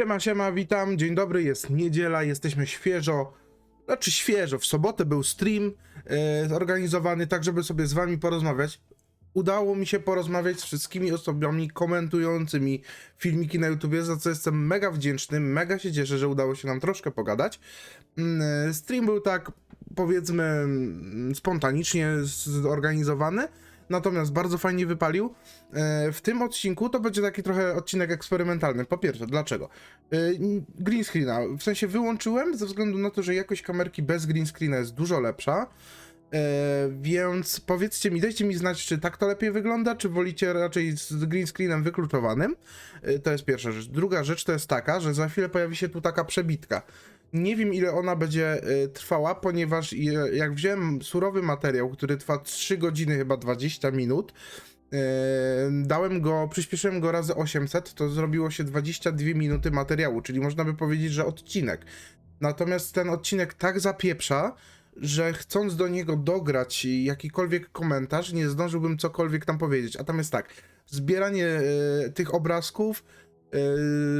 Siema, siema, witam, dzień dobry, jest niedziela, jesteśmy świeżo, znaczy świeżo, w sobotę był stream zorganizowany tak, żeby sobie z wami porozmawiać. Udało mi się porozmawiać z wszystkimi osobami komentującymi filmiki na YouTubie, za co jestem mega wdzięczny, mega się cieszę, że udało się nam troszkę pogadać. E, Stream był tak, powiedzmy, mm, spontanicznie zorganizowany, natomiast bardzo fajnie wypalił. E, W tym odcinku to będzie taki trochę odcinek eksperymentalny. Po pierwsze, dlaczego? E, Green screena, w sensie wyłączyłem ze względu na to, że jakość kamerki bez green screena jest dużo lepsza. E, więc powiedzcie mi, dajcie mi znać, czy tak to lepiej wygląda, czy wolicie raczej z green screenem wykluczowanym. To jest pierwsza rzecz. Druga rzecz to jest taka, że za chwilę pojawi się tu taka przebitka. Nie wiem ile ona będzie e, trwała, ponieważ e, jak wziąłem surowy materiał, który trwa 3 godziny, chyba 20 minut, e, dałem go, przyspieszyłem go razy 800, to zrobiło się 22 minuty materiału, czyli można by powiedzieć, że odcinek. Natomiast ten odcinek tak zapieprza, że chcąc do niego dograć jakikolwiek komentarz, nie zdążyłbym cokolwiek tam powiedzieć. A tam jest tak, zbieranie e, tych obrazków,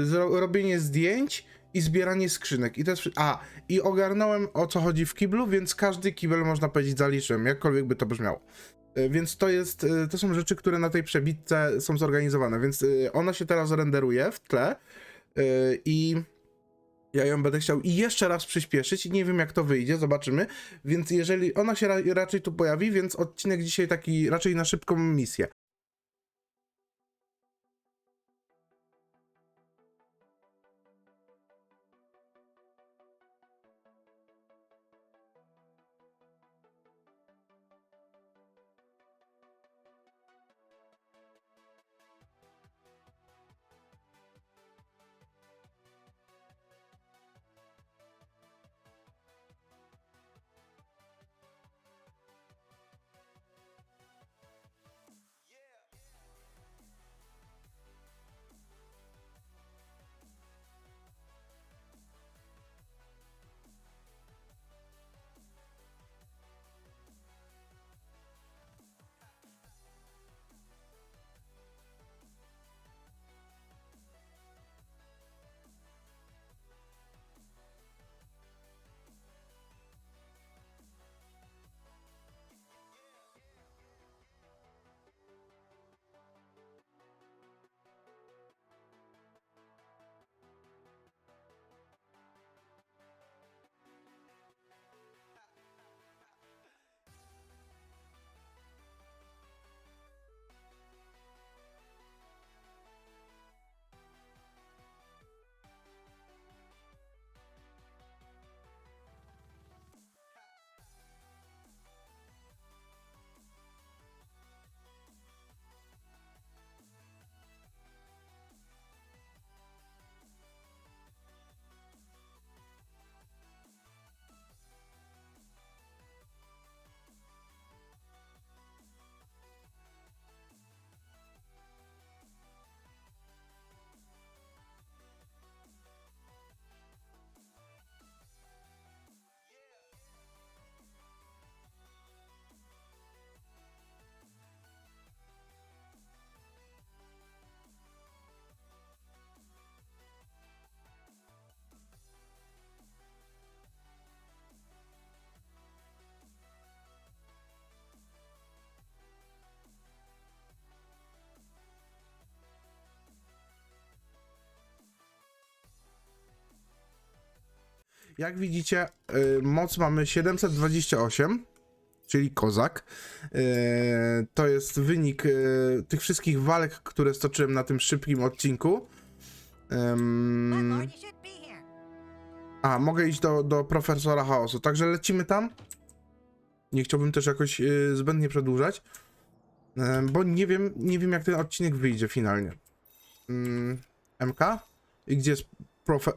zro, robienie zdjęć i zbieranie skrzynek. I wszy- A, i ogarnąłem o co chodzi w kiblu, więc każdy kibel można powiedzieć zaliczyłem, jakkolwiek by to brzmiało. E, Więc to jest, e, to są rzeczy, które na tej przebitce są zorganizowane, więc e, ona się teraz renderuje w tle i ja ją będę chciał i jeszcze raz przyspieszyć i nie wiem jak to wyjdzie, zobaczymy. Więc jeżeli ona się ra raczej tu pojawi, więc odcinek dzisiaj taki raczej na szybką misję. Jak widzicie, y, moc mamy 728, czyli kozak. Y, to jest wynik y, tych wszystkich walk, które stoczyłem na tym szybkim odcinku. A, mogę iść do, do profesora chaosu, także lecimy tam. Nie chciałbym też jakoś zbędnie przedłużać, bo nie wiem, nie wiem jak ten odcinek wyjdzie finalnie. MK? I gdzie jest profe...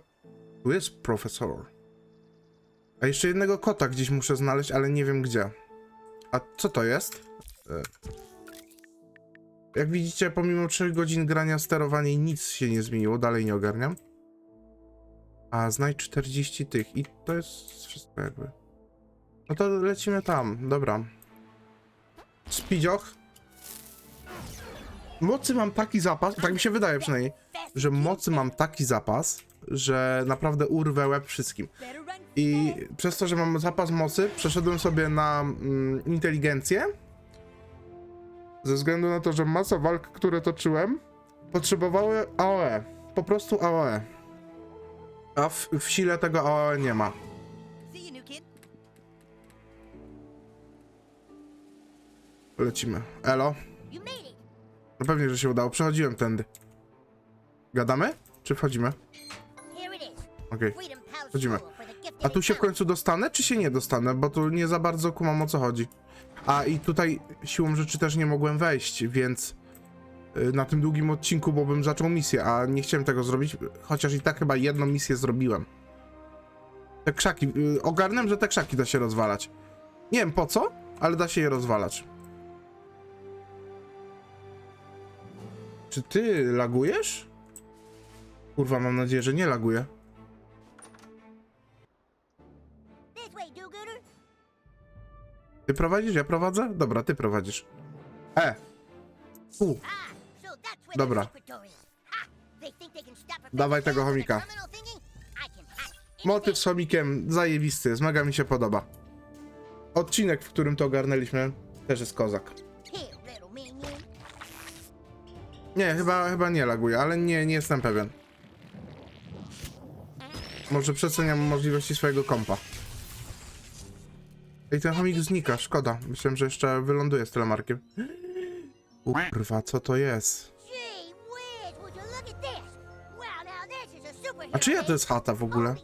Tu jest profesor. A jeszcze jednego kota gdzieś muszę znaleźć, ale nie wiem gdzie. A co to jest? Y, Jak widzicie, pomimo 3 godzin grania sterowanie nic się nie zmieniło, dalej nie ogarniam. A, znajdź 40 tych i to jest wszystko jakby. No to lecimy tam, dobra. Spidzioch. Mocy mam taki zapas, tak mi się wydaje przynajmniej, że mocy mam taki zapas, że naprawdę urwę łeb wszystkim. I przez to, że mam zapas mocy, przeszedłem sobie na mm, inteligencję. Ze względu na to, że masa walk, które toczyłem, potrzebowały AOE. Po prostu AOE. A w, w sile tego AOE nie ma. Lecimy. Elo. No pewnie, że się udało. Przechodziłem tędy. Gadamy? Czy wchodzimy? Okej. Freedom Pal A tu się w końcu dostanę, czy się nie dostanę? Bo tu nie za bardzo kumam o co chodzi. A i tutaj siłą rzeczy też nie mogłem wejść, więc y, na tym długim odcinku, bo bym zaczął misję, a nie chciałem tego zrobić, chociaż i tak chyba jedną misję zrobiłem. Te krzaki, y, ogarnę, że te krzaki da się rozwalać. Nie wiem po co, ale da się je rozwalać. Czy ty lagujesz? Kurwa, mam nadzieję, że nie laguję. Ty prowadzisz, ja prowadzę? Dobra, ty prowadzisz. E! U, Dobra. Dawaj tego chomika. motyw z chomikiem zajebisty jest, mega mi się podoba. Odcinek, w którym to ogarnęliśmy, też jest kozak. Nie, chyba, chyba nie laguje, ale nie, nie jestem pewien. Może przeceniam możliwości swojego kompa. Ej, ten chomik znika, szkoda. Myślałem, że jeszcze wyląduje z telemarkiem. Kurwa, co to jest? A czyja to jest chata w ogóle?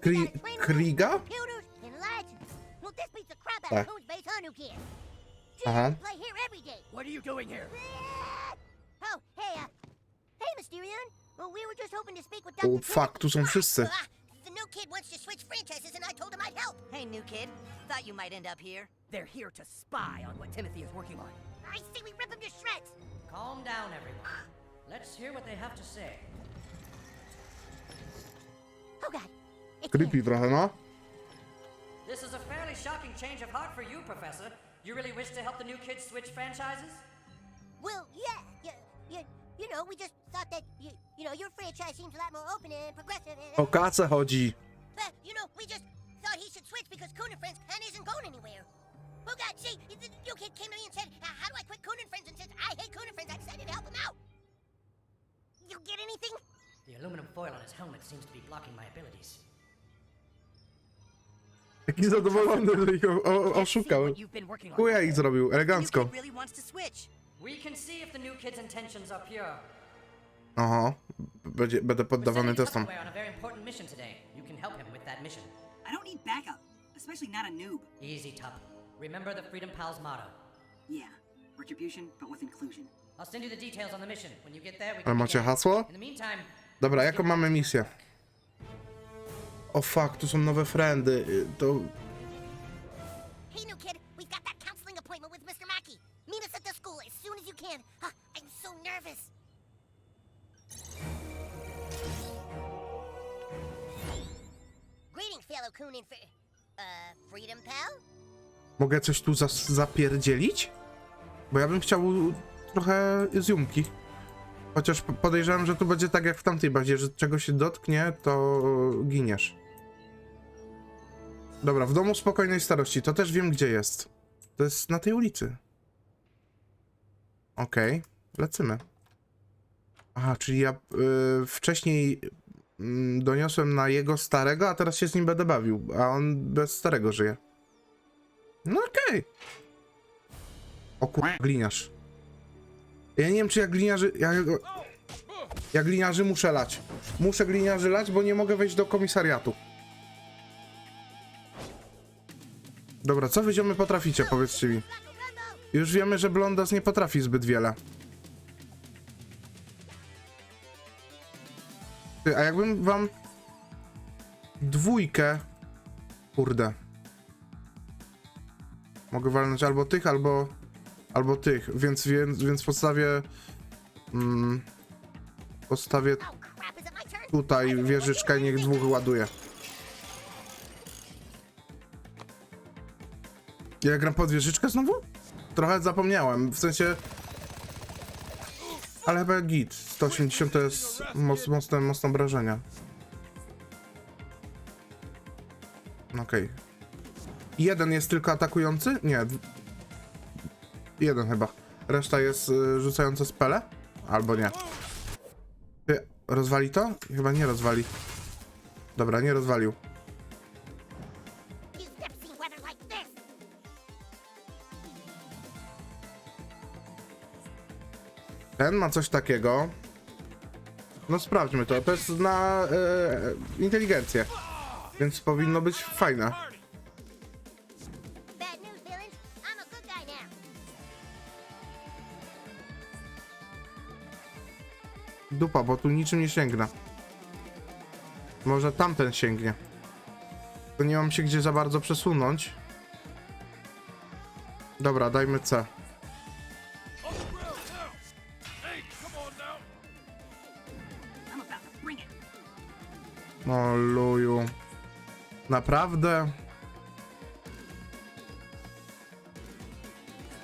Kri Kriga? Tak. Aha. What are you doing here? Oh, hey, uh, hey, Mysterion. Well, we were just hoping to speak with O, fuck, tu są wszyscy. Well, the new kid wants to switch franchises, and I told him I'd help. Hey, new kid. Thought you might end up here. They're here to spy on what Timothy is working on. I say we rip him to shreds. Calm down, everyone. Let's hear what they have to say. Oh, God. It's Creepy him. trochę, no. This is a fairly shocking change of heart for you, Professor. You really wish to help the new kids switch franchises? Well, yeah, yeah, yeah. You know, we just thought that, you, you know, your franchise seems a lot more open and progressive. And, O kacę chodzi. Uh, you know, we just thought he should switch because Coon and Friends kind isn't going anywhere. Oh God, see, the the new kid came to me and said, "How do I quit Coon and Friends?" And says, "I hate Coon and Friends." I decided to help him out. You get anything? The aluminum foil on his helmet seems to be blocking my abilities. Taki zadowolony, że ich o, o, oszukał. What you've been working on. Chuja ich zrobił, New elegancko. kid really wants to switch. We can see if the new kid's intentions are pure. Aha, będzie, będę We're poddawany sending testom. Tupperware on a very important mission today. You can help him with that mission. I don't need backup, especially not a noob. Easy, Tup. Remember the Freedom Pals motto. Yeah, retribution, but with inclusion. I'll send you the details on the mission. When you get there, we Ale can macie begin. hasło? In the meantime, Dobra, jaką mamy misję? O fuck, tu są nowe friendy. y, To... Hey, new kid, I'm so nervous. Greetings, fellow Coon and uh, Freedom Pal. Mogę coś tu zas- zapierdzielić? Bo ja bym chciał trochę zjumki. Chociaż podejrzewam, że tu będzie tak jak w tamtej bazie, że czego się dotknie, to giniesz. Dobra, w domu spokojnej starości, to też wiem gdzie jest. To jest na tej ulicy. Okej, lecimy. Aha, czyli ja y, wcześniej mm, doniosłem na jego starego, a teraz się z nim będę bawił, a on bez starego żyje. No okej. O kur... gliniarz. Ja nie wiem, czy jak gliniarzy... Ja, jak gliniarzy muszę lać. Muszę gliniarzy lać, bo nie mogę wejść do komisariatu. Dobra, co wy ziomy potraficie, powiedzcie mi. Już wiemy, że Blondas nie potrafi zbyt wiele. A jakbym wam dwójkę... Kurde. Mogę walnąć albo tych, albo... Albo tych, więc, więc, więc postawię... Mm, postawię tutaj wieżyczkę i niech dwóch ładuje. Ja gram pod wieżyczkę znowu? trochę zapomniałem, w sensie... Ale chyba git, 180 to jest moc, mocne, mocne obrażenia. Okej. Okay. Jeden jest tylko atakujący? Nie. Jeden chyba. Reszta jest y, rzucająca spele? Albo nie. Rozwali to? Chyba nie rozwali. Dobra, nie rozwalił. Ten ma coś takiego. No sprawdźmy to. To jest na e, inteligencję. Więc powinno być fajne. Dupa, bo tu niczym nie sięgna. Może tamten sięgnie. To nie mam się gdzie za bardzo przesunąć. Dobra, dajmy C. O luju. Naprawdę?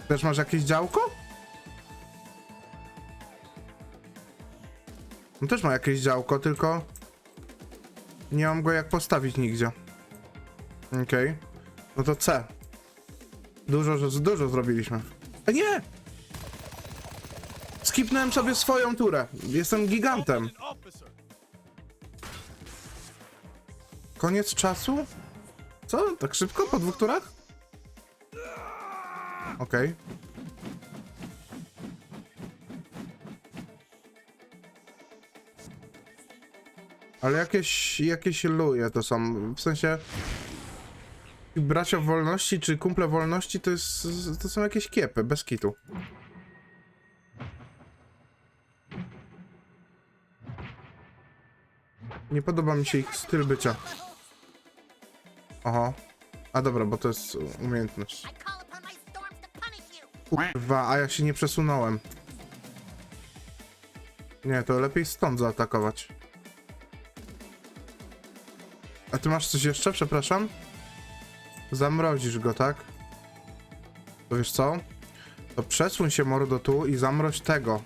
Też masz jakieś działko? On też ma jakieś działko, tylko nie mam go jak postawić nigdzie. Okej. No to C. Dużo, dużo zrobiliśmy. A nie! Skipnąłem sobie swoją turę. Jestem gigantem. Koniec czasu? Co? Tak szybko? Po dwóch turach? Okej. Ale jakieś, jakieś luje to są. W sensie. Bracia wolności czy kumple wolności to jest. To są jakieś kiepy, bez kitu. Nie podoba mi się ich styl bycia. Aha. A dobra, bo to jest umiejętność. Kurwa, a ja się nie przesunąłem. Nie, to lepiej stąd zaatakować. A ty masz coś jeszcze? Przepraszam? Zamrozisz go, tak? To wiesz co? To przesuń się mordo tu i zamroź tego.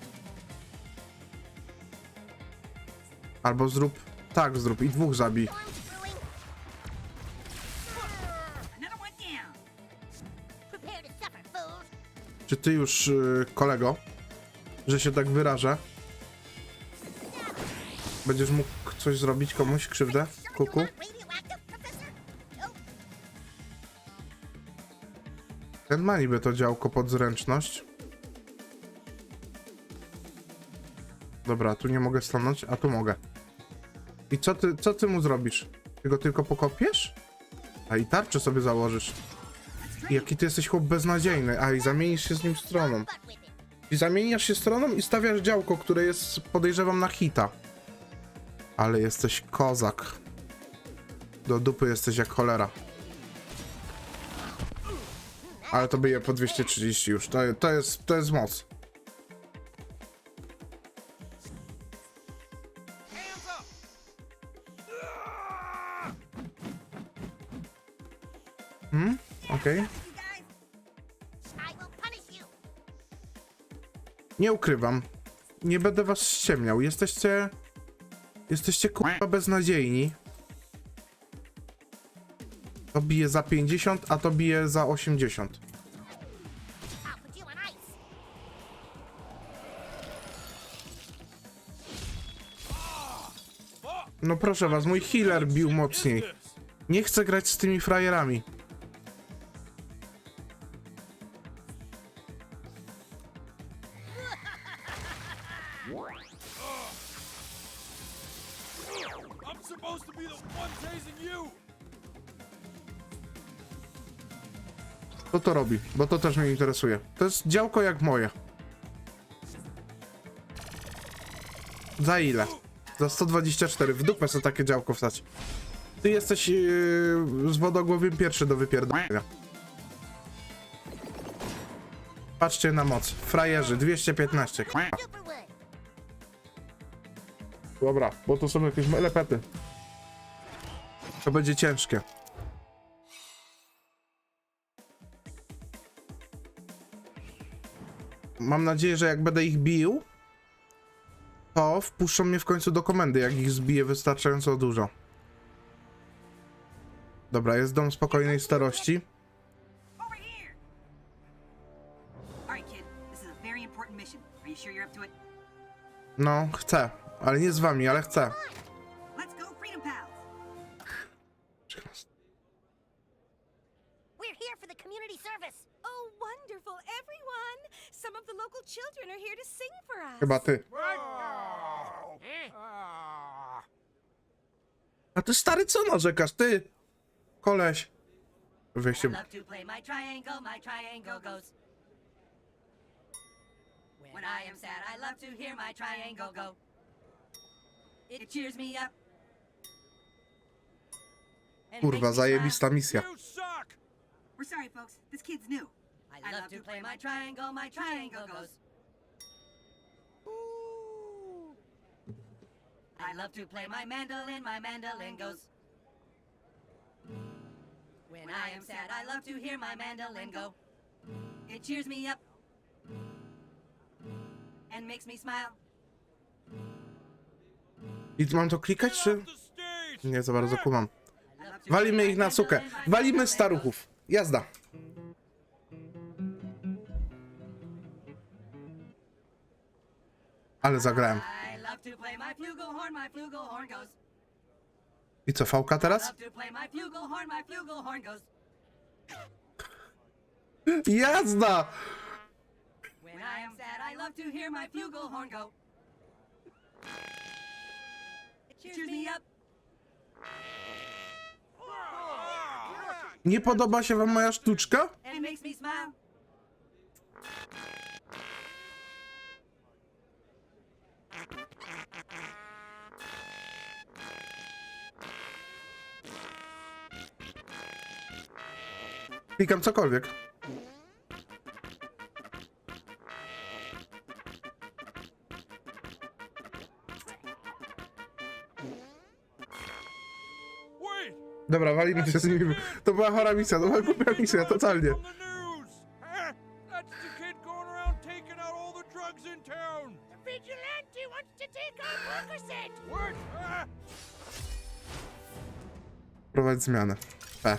Albo zrób... Tak, zrób i dwóch zabij. Czy ty już, yy, kolego, że się tak wyrażę, będziesz mógł coś zrobić komuś, krzywdę? Kuku? Ten ma niby to działko pod zręczność. Dobra, tu nie mogę stanąć, a tu mogę. I co ty, co ty mu zrobisz? Ty go tylko pokopiesz? A i tarczę sobie założysz. Jaki ty jesteś chłop beznadziejny. A i zamienisz się z nim stroną. I zamieniasz się stroną i stawiasz działko, które jest, podejrzewam, na hita. Ale jesteś kozak. Do dupy jesteś jak cholera. Ale to bije po 230 już. To, to, jest, to jest moc. Hmm? Okej. You. Nie ukrywam. Nie będę was ściemniał. Jesteście... Jesteście kurwa beznadziejni. To bije za 50, a to bije za 80. I'll put you on ice. No proszę was, mój healer bił mocniej. Nie chcę grać z tymi frajerami. To robi? Bo to też mnie interesuje. To jest działko jak moje. Za ile? Za 124. W dupę sobie takie działko wstać. Ty jesteś yy, z wodogłowiem pierwszy do wypierdolenia. Patrzcie na moc. Frajerzy, 215. Superwood. Dobra, bo to są jakieś melepety. To będzie ciężkie. Mam nadzieję, że jak będę ich bił, to wpuszczą mnie w końcu do komendy, jak ich zbiję wystarczająco dużo. Dobra, jest dom spokojnej starości. No, chcę. Ale nie z wami, ale chcę. We're here for the community service. Oh, wonderful, everyone! Some of the local children are here to sing for us. Chyba ty. A ty stary, co narzekasz? Ty! Koleś. Wyjście. Love to play my triangle, my triangle goes. When I am sad, I love to hear my triangle go. It cheers me up. and Kurwa, makes me zajebista misja. We're sorry, folks. This kid's new. Smile. I love to play my triangle, my triangle goes. I love to play my mandolin, my mandolin goes. When I am sad, I love to hear my mandolin go. It cheers me up and makes me smile. I mam to klikać, czy... Nie za bardzo kumam. I love Walimy ich na sukę. Walimy staruchów. Jazda. My flugelhorn go. It cheers me up. Nie podoba się wam moja sztuczka? Klikam cokolwiek. Dobra, walimy się z nimi. To była chora misja, to była głupia misja, totalnie. Prowadź zmianę. P.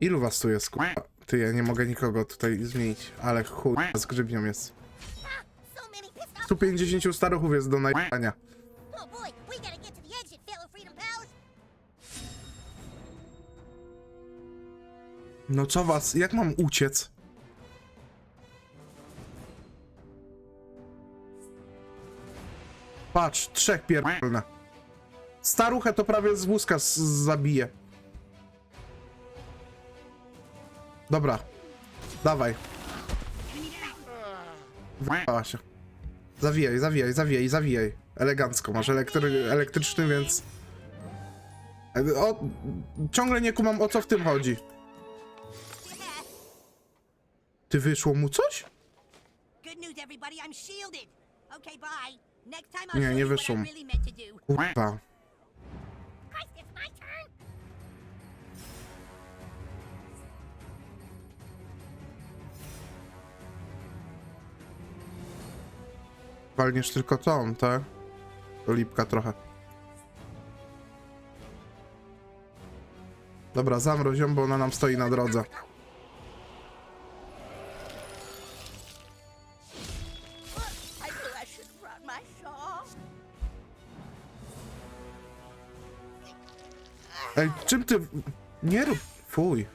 Ilu was tu jest, kurwa? Ty, ja nie mogę nikogo tutaj zmienić, ale chuj, z grzybnią jest. So many pissed off. 150 staruchów jest do Pals. No co was, jak mam uciec? Patrz, trzech pierdolne. Staruchę to prawie z wózka zabije. Dobra. Dawaj. Wjechała się. Zawijaj, zawijaj, zawijaj, zawijaj. Elegancko, masz elektry elektryczny, więc... O, ciągle nie kumam o co w tym chodzi. Ty wyszło mu coś? Nie, nie wyszło mu. Kurwa. Walniesz tylko tą, tak? To lipka trochę. Dobra, zamroź ją, bo ona nam stoi na drodze. Ej, czym ty... Nie rób... Fuj.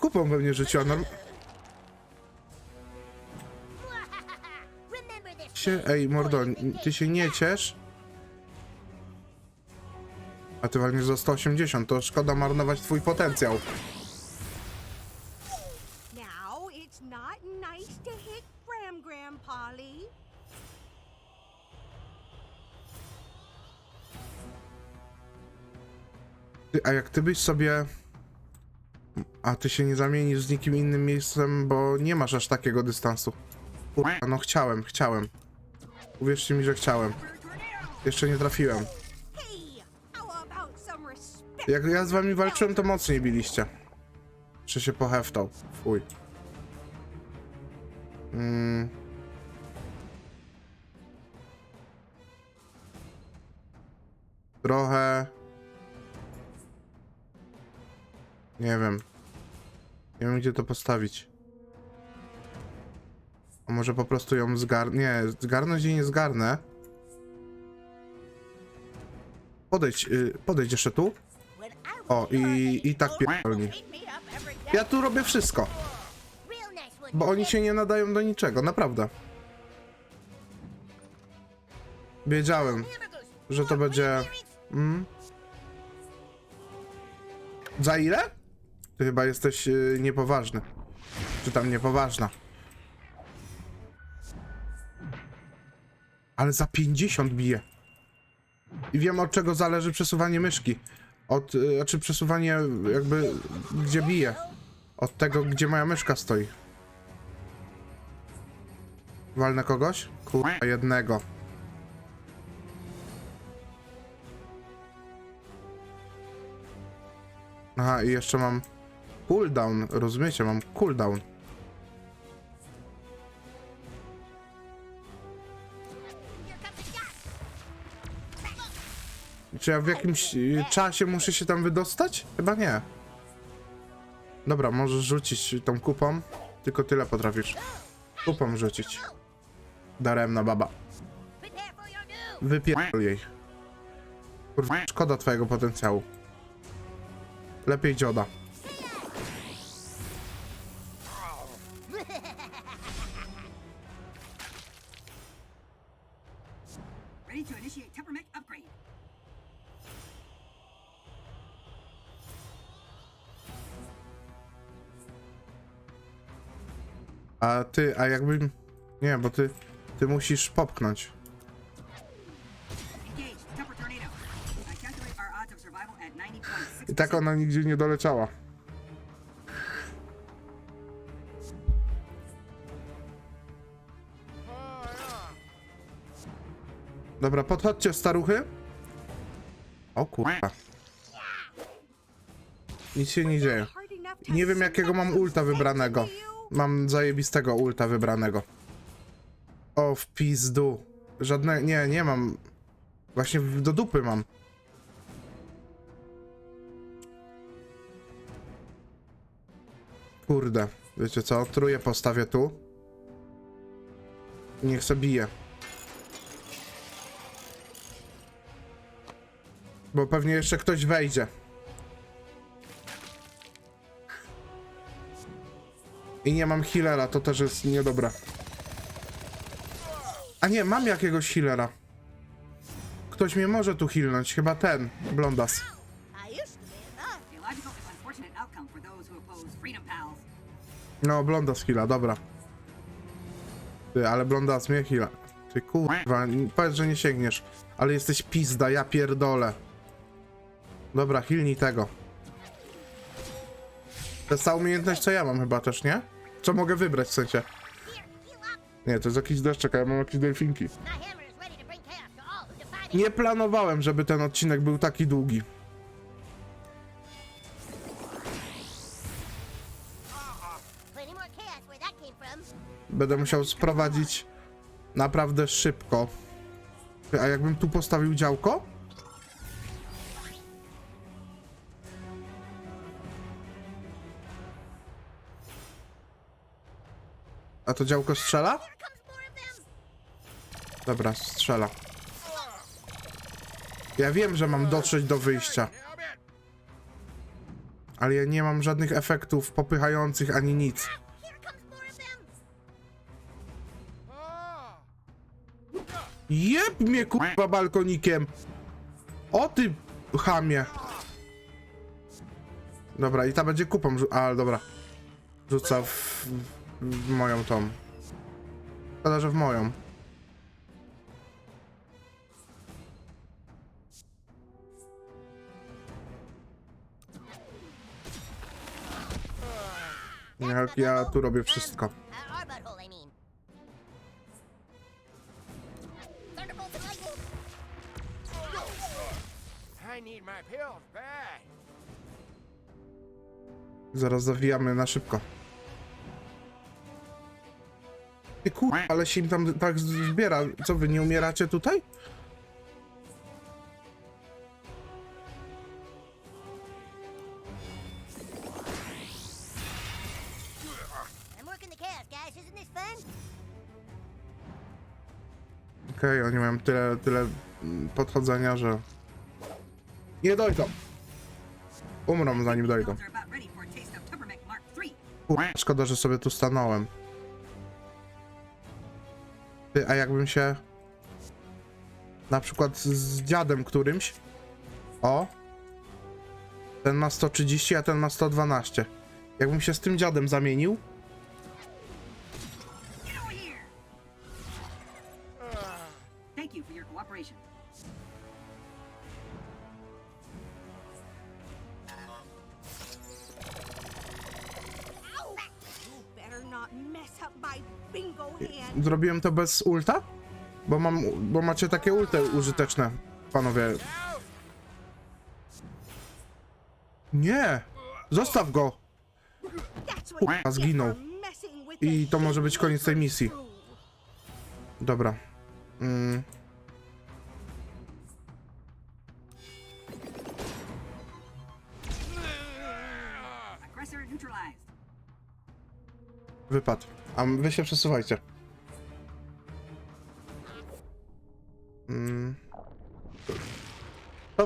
Kupą we mnie życia, no... Się... Ej, mordo, ty się nie ciesz. A ty walniesz za 180, to szkoda marnować twój potencjał. Ty, a jak ty byś sobie. A ty się nie zamienisz z nikim innym miejscem, bo nie masz aż takiego dystansu. Kurwa, no chciałem, chciałem. Uwierzcie mi, że chciałem. Jeszcze nie trafiłem. Jak ja z wami walczyłem, to mocniej biliście. Czy się poheftał? Fuj. Mm. Trochę. Nie wiem. Nie wiem, gdzie to postawić. A może po prostu ją zgar... Nie, zgarnąć jej nie zgarnę. Podejdź, y, podejdź jeszcze tu. O, i, i tak pierdolni. Ja tu robię wszystko, bo oni się nie nadają do niczego, naprawdę. Wiedziałem, że to będzie... Mm. Za ile? Ty chyba jesteś y, niepoważny. Czy tam niepoważna. Ale za 50 bije. I wiem od czego zależy przesuwanie myszki. Od, y, znaczy przesuwanie jakby gdzie bije. Od tego gdzie moja myszka stoi. Walnę kogoś? Kurwa jednego. Aha, i jeszcze mam cooldown, rozumiecie? Mam cooldown. Czy ja w jakimś y, czasie muszę się tam wydostać? Chyba nie. Dobra, możesz rzucić tą kupą. Tylko tyle potrafisz. Kupą rzucić. Daremna baba. Wypierdol jej. Kurwa, szkoda twojego potencjału. Lepiej dzioda. Ty, a jakbym... Nie, bo ty... Ty musisz popchnąć. I calculate our odds of survival at 90.6. I tak ona nigdzie nie doleciała. Dobra, podchodźcie staruchy. O kurwa. Nic się nie dzieje. Nie wiem jakiego mam ulta wybranego. Mam zajebistego ulta wybranego. O, w pizdu. Żadne... Nie, nie mam. Właśnie do dupy mam. Kurde. Wiecie co? Tróję postawię tu. Niech se bije. Bo pewnie jeszcze ktoś wejdzie. I nie mam healera, to też jest niedobre. A nie, mam jakiegoś healera. Ktoś mnie może tu healnąć, chyba ten, Blondas. No, Blondas heala, dobra. Ty, ale Blondas mnie heala. Ty kurwa, powiedz, że nie sięgniesz. Ale jesteś pizda, ja pierdolę. Dobra, healnij tego. To jest ta umiejętność, co ja mam chyba też, nie? Co mogę wybrać w sensie? Nie, to jest jakiś deszczek, a ja mam jakieś delfinki. Nie planowałem, żeby ten odcinek był taki długi. Będę musiał sprowadzić naprawdę szybko. A jakbym tu postawił działko? A to działko strzela? Dobra, strzela. Ja wiem, że mam dotrzeć do wyjścia, ale ja nie mam żadnych efektów popychających ani nic. Ah! Jeb mnie kurwa balkonikiem! O ty chamie! Dobra, i ta będzie kupą. rzu- A, dobra. Rzuca w, w moją tą. Szkoda, że w moją. Jak ja tu robię wszystko. Zaraz zawijamy na szybko. Ty ale się im tam tak zbiera. Co wy, nie umieracie tutaj? Okej, okay, oni mają tyle, tyle mm, podchodzenia, że... Nie dojdą! Umrą zanim dojdą. Kurwa, szkoda, że sobie tu stanąłem. A jakbym się na przykład z dziadem którymś o ten ma 130, a ten ma 112 jakbym się z tym dziadem zamienił to bez ulta? Bo mam, bo macie takie ulty użyteczne, panowie. Nie! Zostaw go! That's what you A get zginął. I to może być koniec tej misji. Dobra. Mm. Wypad. A wy się przesuwajcie.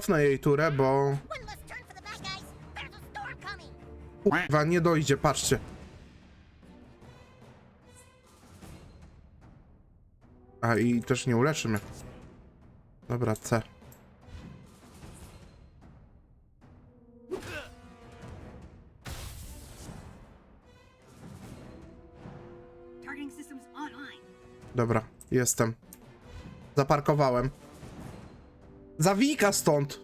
Cofnę jej turę, bo... Kurwa, nie dojdzie, patrzcie. A i też nie uleczy mnie. Dobra, C. Dobra, jestem. Zaparkowałem. Zawika stąd!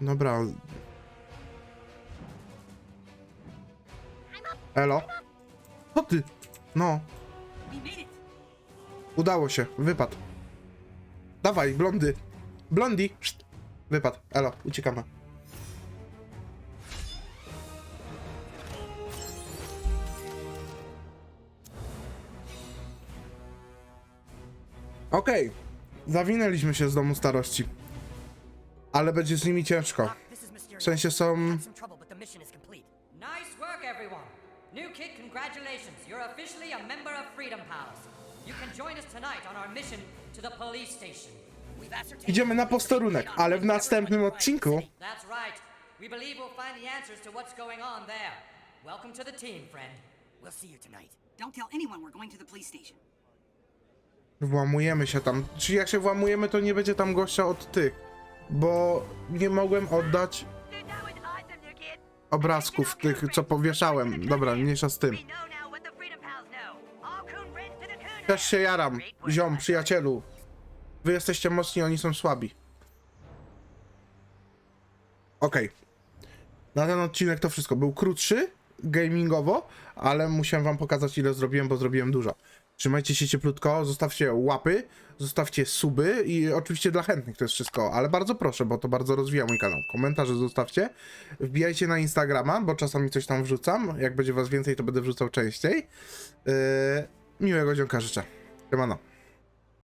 Dobra. Elo? Co ty? No, udało się. Wypad. Dawaj, blondy. Blondi. Szt. Wypad. Elo, uciekamy. Okej. Zawinęliśmy się z domu starości. Ale będzie z nimi ciężko. Mysterio. W sensie są... Had some trouble, but the mission is complete. Nice work, everyone. New kid, congratulations. You're officially a member of Freedom Pals. You can join us tonight on our mission to the police station. We've ascertained Idziemy na posterunek, ale w następnym odcinku That's right. We believe we'll find the answers to what's going on there. Welcome to the team, friend. We'll see you tonight. Don't tell anyone we're going to the police station. Włamujemy się tam. Czyli jak się włamujemy, to nie będzie tam gościa od tych. Bo nie mogłem oddać obrazków tych, co powieszałem. Dobra, mniejsza z tym. Też się jaram, ziom, przyjacielu. Wy jesteście mocni, oni są słabi. Okej. Na ten odcinek to wszystko. Był krótszy, gamingowo, ale musiałem wam pokazać ile zrobiłem, bo zrobiłem dużo. Trzymajcie się cieplutko, zostawcie łapy, zostawcie suby i oczywiście dla chętnych to jest wszystko, ale bardzo proszę, bo to bardzo rozwija mój kanał. Komentarze zostawcie, wbijajcie na Instagrama, bo czasami coś tam wrzucam. Jak będzie was więcej, to będę wrzucał częściej. Yy, miłego dzionka życzę. Siemano.